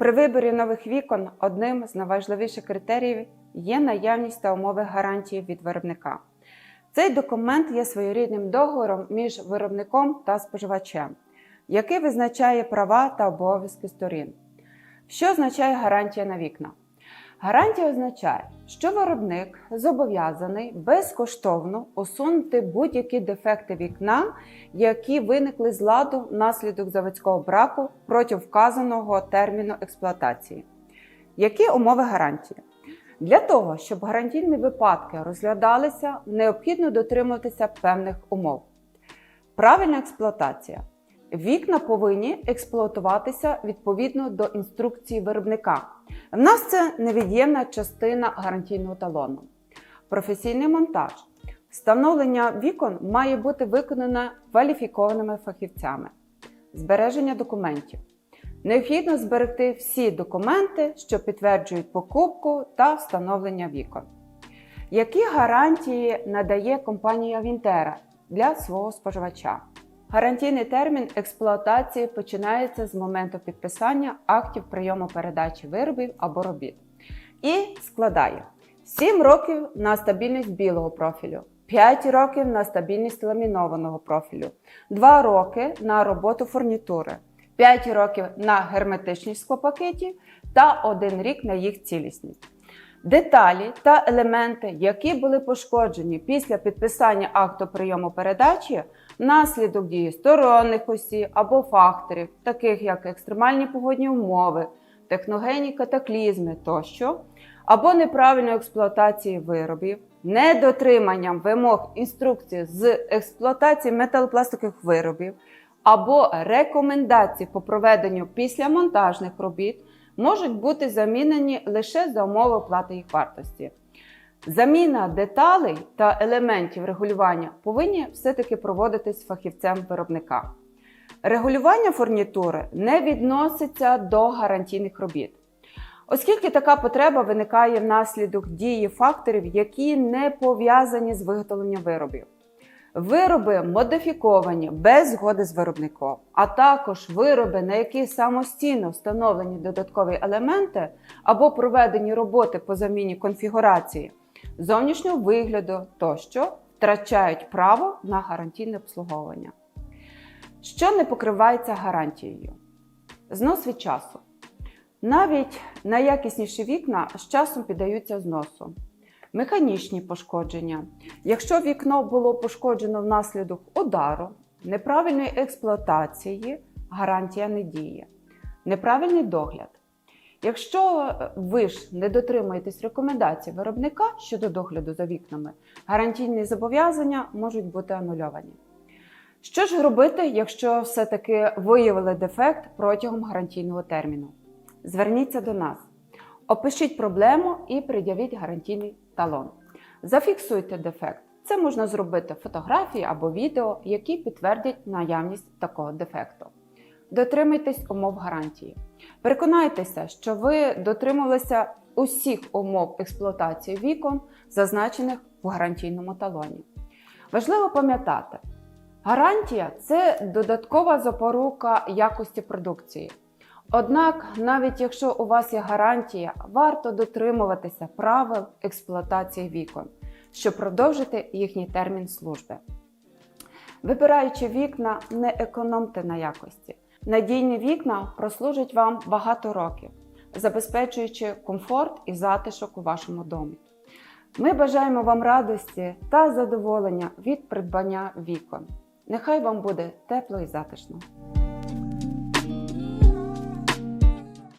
При виборі нових вікон одним з найважливіших критеріїв є наявність та умови гарантії від виробника. Цей документ є своєрідним договором між виробником та споживачем, який визначає права та обов'язки сторін. Що означає гарантія на вікна? Гарантія означає, що виробник зобов'язаний безкоштовно усунути будь-які дефекти вікна, які виникли з ладу внаслідок заводського браку протягом вказаного терміну експлуатації. Які умови гарантії? Для того, щоб гарантійні випадки розглядалися, необхідно дотримуватися певних умов. Правильна експлуатація. Вікна повинні експлуатуватися відповідно до інструкції виробника. В нас це невід'ємна частина гарантійного талону. Професійний монтаж. Встановлення вікон має бути виконане кваліфікованими фахівцями. Збереження документів. Необхідно зберегти всі документи, що підтверджують покупку та встановлення вікон. Які гарантії надає компанія Вінтера для свого споживача? Гарантійний термін експлуатації починається з моменту підписання актів прийому передачі виробів або робіт. І складає. 7 років на стабільність білого профілю, 5 років на стабільність ламінованого профілю, 2 роки на роботу фурнітури, 5 років на герметичність склопакетів та 1 рік на їх цілісність. Деталі та елементи, які були пошкоджені після підписання акту прийому передачі, внаслідок дії сторонних осіб або факторів, таких як екстремальні погодні умови, техногенні катаклізми тощо, або неправильної експлуатації виробів, недотриманням вимог інструкції з експлуатації металопластикових виробів, або рекомендацій по проведенню післямонтажних робіт можуть бути замінені лише за умови оплати їх вартості. Заміна деталей та елементів регулювання повинні все-таки проводитись фахівцем виробника. Регулювання фурнітури не відноситься до гарантійних робіт, оскільки така потреба виникає внаслідок дії факторів, які не пов'язані з виготовленням виробів. Вироби модифіковані без згоди з виробником, а також вироби, на які самостійно встановлені додаткові елементи або проведені роботи по заміні конфігурації, зовнішнього вигляду тощо втрачають право на гарантійне обслуговування. Що не покривається гарантією? Знос від часу. Навіть найякісніші вікна з часом піддаються зносу. Механічні пошкодження. Якщо вікно було пошкоджено внаслідок удару, неправильної експлуатації, гарантія не діє. Неправильний догляд. Якщо ви ж не дотримуєтесь рекомендацій виробника щодо догляду за вікнами, гарантійні зобов'язання можуть бути анульовані. Що ж робити, якщо все-таки виявили дефект протягом гарантійного терміну? Зверніться до нас. Опишіть проблему і пред'явіть гарантійний талон. Зафіксуйте дефект. Це можна зробити фотографії або відео, які підтвердять наявність такого дефекту. Дотримуйтесь умов гарантії. Переконайтеся, що ви дотримувалися усіх умов експлуатації вікон, зазначених в гарантійному талоні. Важливо пам'ятати, гарантія це додаткова запорука якості продукції. Однак, навіть якщо у вас є гарантія, варто дотримуватися правил експлуатації вікон, щоб продовжити їхній термін служби. Вибираючи вікна, не економте на якості. Надійні вікна прослужать вам багато років, забезпечуючи комфорт і затишок у вашому домі. Ми бажаємо вам радості та задоволення від придбання вікон. Нехай вам буде тепло і затишно!